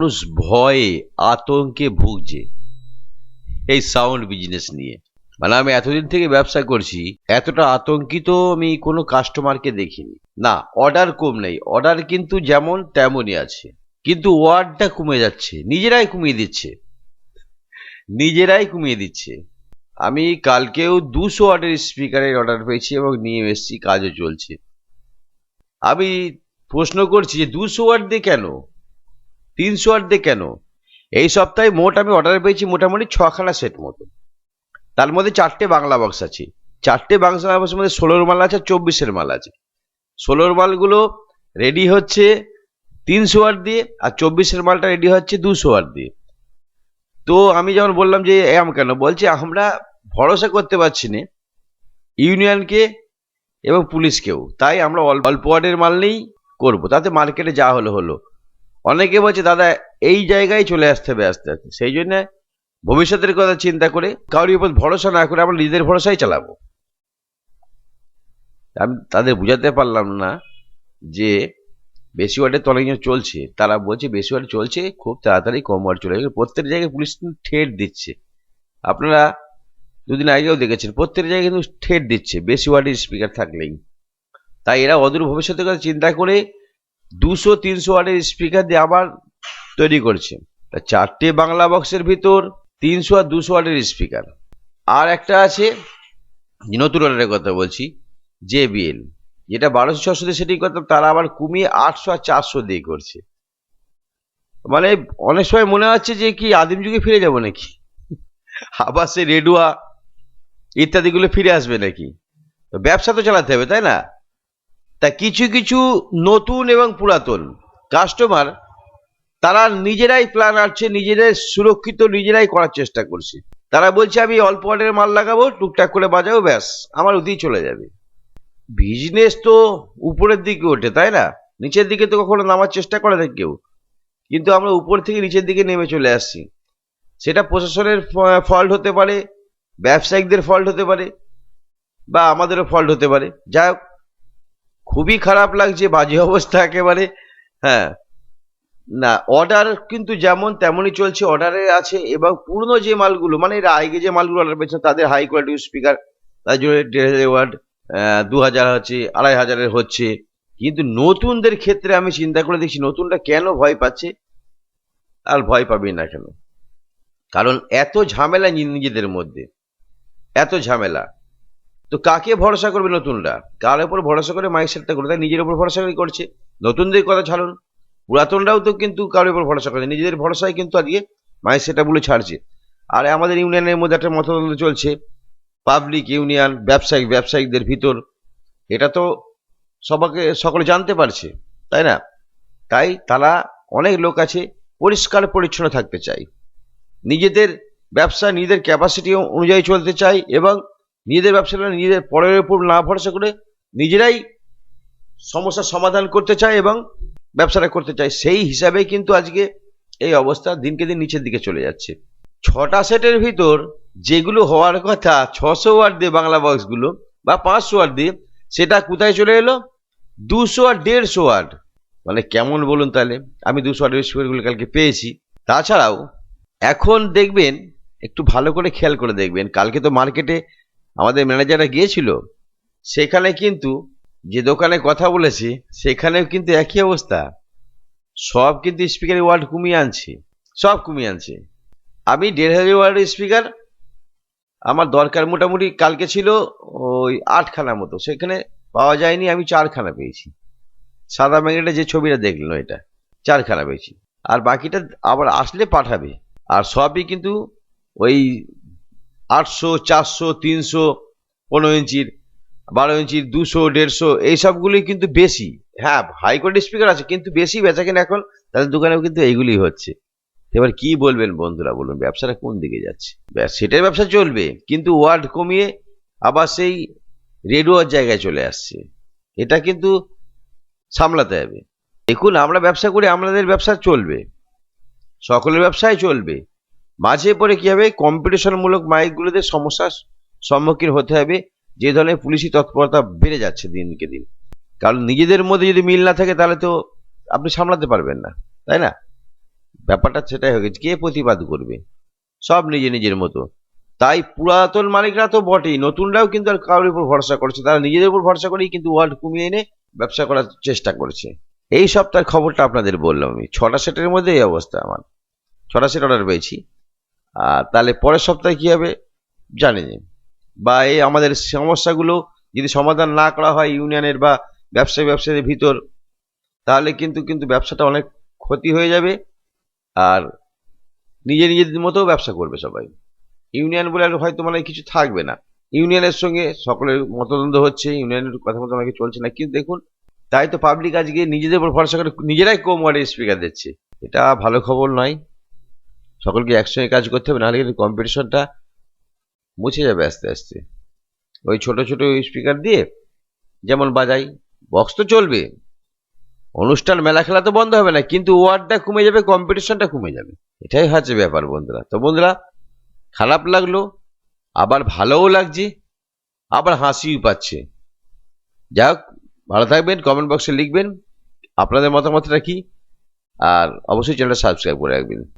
মানুষ ভয়ে, আতঙ্কে ভুগছে। এই সাউন্ড বিজনেস নিয়ে। মানে আমি এতদিন থেকে ব্যবসা করছি, এতটা আতঙ্কিত আমি কোনো কাস্টমারকে দেখিনি। না অর্ডার কম নেই। অর্ডার কিন্তু যেমন তেমনই আছে। কিন্তু ওয়ার্ডটা কমে যাচ্ছে। নিজেরাই কমিয়ে দিচ্ছে। নিজেরাই কমিয়ে দিচ্ছে। আমি কালকেও দুশো ওয়ার্ডের স্পিকারের অর্ডার পেয়েছি এবং নিয়ে এসেছি, কাজও চলছে। আমি প্রশ্ন করছি যে দুশো ওয়ার্ড দিয়ে কেন? তিনশো দিয়ে কেন? এই সপ্তাহে মোট আমি অর্ডার পেয়েছি মোটামুটি ছখানা সেট মতো। তার মধ্যে চারটে বাংলা বক্স আছে। চারটে বাংলা বক্সের মধ্যে ষোলোর মাল আছে আর চব্বিশের মাল আছে। ষোলোর মালগুলো রেডি হচ্ছে তিনশো ওয়াট দিয়ে আর চব্বিশের মালটা রেডি হচ্ছে দুশো ওয়াট দিয়ে। তো আমি যেমন বললাম যে এম কেন? বলছে, আমরা ভরসা করতে পারছি না ইউনিয়নকে এবং পুলিশকেও। তাই আমরা অল্প ওয়ার্ডের মাল নিয়েই করব। তাতে মার্কেটে যা হলো হলো। অনেকে বলছে, দাদা, এই জায়গায় চলে আসতে হবে আস্তে আস্তে। সেই জন্য ভবিষ্যতের কথা চিন্তা করে কারোর উপর ভরসা না করে আমরা নিজেদের ভরসাই চালাবো। আমি তাদের বুঝাতে পারলাম না যে বেশি ওয়ার্ডে তো অনেকজন চলছে। তারা বলছে, বেশি ওয়ার্ড চলছে, খুব তাড়াতাড়ি কম ওয়ার্ড চলে যাবে প্রত্যেক জায়গায় পুলিশ ঠেট দিচ্ছে। আপনারা দুদিন আগেও দেখেছেন, প্রত্যেক জায়গায় কিন্তু ঠেট দিচ্ছে, বেশি ওয়ার্ডের স্পিকার থাকলেই। তাই এরা অদূর ভবিষ্যতের কথা চিন্তা করে দুশো, তিনশো ওয়ার্ডের স্পিকার দিয়ে আবার তৈরি করছে। চারটে বাংলা বক্সের ভিতর তিনশো আর দুশো ওয়ার্ডের স্পিকার আর একটা আছে, নতুন অর্ডারের কথা বলছি জে বিএল যেটা বারোশো, ছশো দিয়ে সেটিং করতাম, তারা আবার কমিয়ে আটশো আর চারশো দিয়ে করছে। মানে অনেক সময় মনে হচ্ছে যে কি আদিম যুগে ফিরে যাব নাকি? আবার সে রেডুয়া ইত্যাদিগুলো ফিরে আসবে নাকি? ব্যবসা তো চালাতে হবে, তাই না? তা কিছু কিছু নতুন এবং পুরাতন কাস্টমার তারা নিজেরাই প্ল্যান আনছে নিজেরাই সুরক্ষিত নিজেরাই করার চেষ্টা করছে। তারা বলছে, আমি অল্প অর্ডারের মাল লাগাবো, টুকটাক করে বাজাবো, ব্যাস, আমার ওদিকে চলে যাবে। বিজনেস তো উপরের দিকে ওঠে, তাই না? নিচের দিকে তো কখনো নামার চেষ্টা করে না কেউ। কিন্তু আমরা উপর থেকে নিচের দিকে নেমে চলে আসছি। সেটা প্রশাসনের ফল্ট হতে পারে, ব্যবসায়িকদের ফল্ট হতে পারে, বা আমাদেরও ফল্ট হতে পারে। যাই হোক খুবই খারাপ লাগছে, বাজে অবস্থা একেবারে। হ্যাঁ। না অর্ডার কিন্তু যেমন তেমনই চলছে অর্ডারে আছে। এবং পুরনো যে মালগুলো মানে এরা আগে যে মালগুলো অর্ডার পেয়েছে তাদের হাই কোয়ালিটি স্পিকার তার জন্য দেড় হাজার দু হাজার হচ্ছে, আড়াই হাজারের হচ্ছে। কিন্তু নতুনদের ক্ষেত্রে আমি চিন্তা করে দেখছি নতুনটা কেন ভয় পাচ্ছে? আর ভয় পাবি না কেন? কারণ এত ঝামেলা নিজেদের মধ্যে। এত ঝামেলা। তো কাকে ভরসা করবে নতুনরা? কার উপর ভরসা করে মাইক সেটটা করে তাই নিজের উপর ভরসা করে করছে। নতুনদের কথা ছাড়ুন। পুরাতনরাও তো কিন্তু কারোর উপর ভরসা করে নিজেদের ভরসায় কিন্তু আজকে মাইক সেটটা বলে ছাড়ছে। আর আমাদের ইউনিয়নের মধ্যে একটা মতদ্বন্দ্ব চলছে। পাবলিক ইউনিয়ন ব্যবসায়িক ব্যবসায়িকদের ভিতর। এটা তো সবাকে, সকলে জানতে পারছে, তাই না? তাই তারা অনেক লোক আছে, পরিষ্কার পরিচ্ছন্ন থাকতে চাই নিজেদের ব্যবসা, নিজেদের ক্যাপাসিটি অনুযায়ী চলতে চাই এবং নিজেদের ব্যবসাটা নিজেদের পরের উপর না ভরসা করে নিজেরাই সমস্যার সমাধান করতে চায় এবং ব্যবসাটা করতে চায়। সেই হিসাবে কিন্তু আজকে এই অবস্থা দিনকে দিন নিচের দিকে চলে যাচ্ছে। ছটা সেটের ভিতর যেগুলো হওয়ার কথা, ছশো ওয়াট দিয়ে বাংলা বক্সগুলো বা পাঁচশো ওয়াট দিয়ে, সেটা কোথায় চলে এলো? দুশো আর দেড়শো ওয়াট মানে কেমন বলুন তাহলে? আমি দুশো ওয়াটের স্পিকারগুলো কালকে পেয়েছি। তাছাড়াও এখন দেখবেন, একটু ভালো করে খেয়াল করে দেখবেন, কালকে তো মার্কেটে আমাদের ম্যানেজাররা গিয়েছিল, সেখানে কিন্তু যে দোকানে কথা বলেছি, সেখানেও কিন্তু একই অবস্থা। সব কিন্তু স্পিকারের ওয়ার্ড কমিয়ে আনছে, সব কমিয়ে আনছে। আমি দেড় হাজার ওয়ার্ডের স্পিকার, আমার দরকার মোটামুটি কালকে ছিল ওই আটখানা মতো, সেখানে পাওয়া যায়নি, আমি চারখানা পেয়েছি। সাদা ম্যাগনেটে যে ছবিটা দেখলেন এটা চারখানা পেয়েছি। আর বাকিটা আবার আসলে পাঠাবে। আর সবই কিন্তু ওই আটশো, চারশো, তিনশো, পনেরো ইঞ্চির, বারো ইঞ্চির, দুশো, দেড়শো, এই সবগুলি কিন্তু বেশি। হ্যাঁ হাই কোয়ালিটি স্পিকার আছে, কিন্তু বেশি বেচা কেনা এখন তাদের দোকানেও কিন্তু এইগুলি হচ্ছে। এবার কি বলবেন বন্ধুরা, বলুন, ব্যবসাটা কোন দিকে যাচ্ছে? সেটাই ব্যবসা চলবে, কিন্তু ওয়ার্ড কমিয়ে আবার সেই রেডিওর জায়গায় চলে আসছে। এটা কিন্তু সামলাতে হবে। দেখুন, আমরা ব্যবসা করি, আমাদের ব্যবসা চলবে। সকলের ব্যবসায় চলবে। মাঝে পরে কি হবে? কম্পিটিশনমূলক মাইকগুলোতে সমস্যার সম্মুখীন হতে হবে। যে ধরনের পুলিশি তৎপরতা বেড়ে যাচ্ছে দিনকে দিন। কারণ নিজেদের মধ্যে যদি মিল না থাকে, তাহলে তো আপনি সামলাতে পারবেন না। তাই না? ব্যাপারটা সেটাই হয়ে গেছে। কে প্রতিবাদ করবে? সব নিজে নিজের মতো। তাই পুরাতন মালিকরা তো বটেই। নতুনরাও কিন্তু আর কারোর উপর ভরসা করছে। তারা নিজেদের উপর ভরসা করেই কিন্তু ওয়ার্ড কমিয়ে এনে ব্যবসা করার চেষ্টা করছে। এই সপ্তাহের খবরটা আপনাদের বললাম আমি। ছটা সেটের মধ্যে এই অবস্থা আমার। ছটা সেট অর্ডার পেয়েছি। তাহলে পরের সপ্তাহে কী হবে? জানি বা এই আমাদের সমস্যাগুলো যদি সমাধান না করা হয় ইউনিয়নের বা ব্যবসায়ী ব্যবসায়ীদের ভিতর, তাহলে কিন্তু কিন্তু ব্যবসাটা অনেক ক্ষতি হয়ে যাবে। আর নিজে নিজেদের মতো ব্যবসা করবে সবাই। ইউনিয়ন বলে হয়তো মানে কিছু থাকবে না। ইউনিয়নের সঙ্গে সকলের মতদ্বন্দ্ব হচ্ছে, ইউনিয়নের কথা মতো অনেকে চলছে না। কিন্তু দেখুন, তাই তো পাবলিক আজকে নিজেদের উপর ভরসা করে, নিজেরাই কম ওয়ার্ডের স্পিকার দিচ্ছে। এটা ভালো খবর নয়। সকলকে একসঙ্গে কাজ করতে হবে, নাহলে কিন্তু কম্পিটিশনটা মুছে যাবে আস্তে আস্তে। ওই ছোট ছোট স্পিকার দিয়ে যেমন বাজাই বক্স তো চলবে। অনুষ্ঠান, মেলা, খেলা তো বন্ধ হবে না, কিন্তু ওয়ার্ডটা কমে যাবে কম্পিটিশনটা কমে যাবে। এটাই হচ্ছে ব্যাপার বন্ধুরা। তো বন্ধুরা, খারাপ লাগল, আবার ভালোও লাগছে, আবার হাসিও পাচ্ছে। যাই হোক, ভালো থাকবেন কমেন্ট বক্সে লিখবেন, আপনাদের মতামতটা কি? আর অবশ্যই চ্যানেলটা সাবস্ক্রাইব করে রাখবেন।